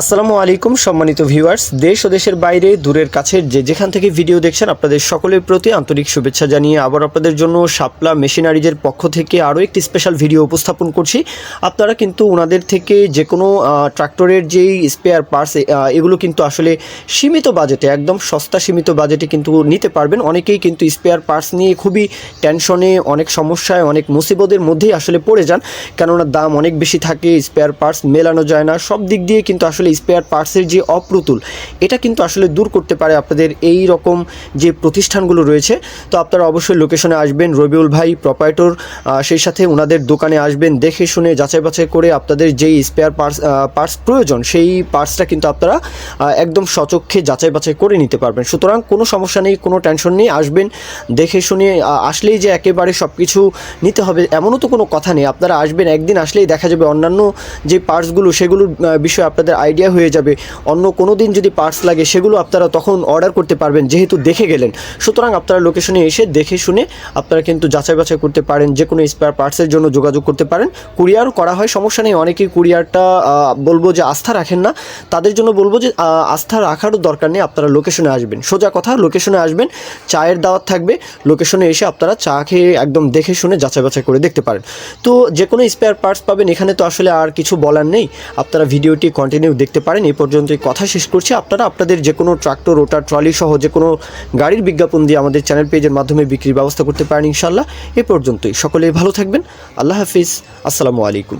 আসসালামু আলাইকুম, সম্মানিত ভিউয়ার্স। দেশ ও দেশের বাইরে, দূরের কাছের যে যেখান থেকে ভিডিও দেখছেন, আপনাদের সকলের প্রতি আন্তরিক শুভেচ্ছা জানিয়ে আবার আপনাদের জন্য শাপলা মেশিনারিজের পক্ষ থেকে আরও একটি স্পেশাল ভিডিও উপস্থাপন করছি। আপনারা কিন্তু ওনাদের থেকে যে কোনো ট্রাক্টরের যেই স্পেয়ার পার্টস এগুলো কিন্তু আসলে সীমিত বাজেটে একদম সস্তা সীমিত বাজেটে কিন্তু নিতে পারবেন। অনেকেই কিন্তু স্পেয়ার পার্টস নিয়ে খুবই টেনশনে অনেক সমস্যায়, অনেক মুসিবতের মধ্যেই আসলে পড়ে যান। কেননা দাম অনেক বেশি থাকে স্পেয়ার পার্টস মেলানো যায় না, সব দিক দিয়ে কিন্তু আসলে স্পেয়ার পার্টসের যে অপ্রতুল, এটা কিন্তু আসলে দূর করতে পারে আপনাদের এই রকম যে প্রতিষ্ঠানগুলো রয়েছে। তো আপনারা অবশ্যই লোকেশনে আসবেন, রবিউল ভাই প্রপারেটর সেই সাথে ওনাদের দোকানে আসবেন, দেখে শুনে, যাচাই বাছাই করে আপনাদের যেই স্পেয়ার পার্টস পার্টস প্রয়োজন, সেই পার্টসটা কিন্তু আপনারা একদম সচক্ষে যাচাই বাছাই করে নিতে পারবেন। সুতরাং কোনো সমস্যা নেই, কোনো টেনশন নেই, আসবেন, দেখে শুনে আসলেই যে একেবারে সব কিছু নিতে হবে, এমনও তো কোনো কথা নেই। আপনারা আসবেন, একদিন আসলেই দেখা যাবে অন্যান্য যে পার্টসগুলো সেগুলোর বিষয়ে আপনাদের আইডিয়া হয়ে যাবে। অন্য কোনো দিন যদি পার্টস লাগে, সেগুলো আপনারা তখন অর্ডার করতে পারবেন, যেহেতু দেখে গেলেন। সুতরাং আপনারা লোকেশনে এসে দেখে শুনে আপনারা কিন্তু যাচাই বাছাই করতে পারেন যে কোনো স্পেয়ার পার্টসের জন্য যোগাযোগ করতে পারেন। কুরিয়ার করা হয়, সমস্যা নেই, অনেকেই কুরিয়ারটা বলব যে আস্থা রাখেন না। তাদের জন্য বলব যে আস্থা রাখারও দরকার নেই, আপনারা লোকেশনে আসবেন। সোজা কথা লোকেশনে আসবেন, চায়ের দাওয়াত থাকবে লোকেশনে এসে আপনারা চা খেয়ে একদম দেখে শুনে যাচাই বাছাই করে দেখতে পারেন। তো যে কোনো স্পেয়ার পার্টস পাবেন, এখানে তো আসলে আর কিছু বলার নেই। আপনারা ভিডিওটি কন্টিনিউ দেখতে পারেন। এই পর্যন্তই কথা শেষ করছি। আপনারা আপনাদের যে কোনো ট্রাক্টর, রোটার, ট্রলি সহ যে কোনো গাড়ির বিজ্ঞাপন দিয়ে আমাদের চ্যানেল পেজের মাধ্যমে বিক্রির ব্যবস্থা করতে পারেন ইনশাল্লাহ এ পর্যন্তই। সকলেই ভালো থাকবেন। আল্লাহ হাফিজ। আসসালামু আলাইকুম।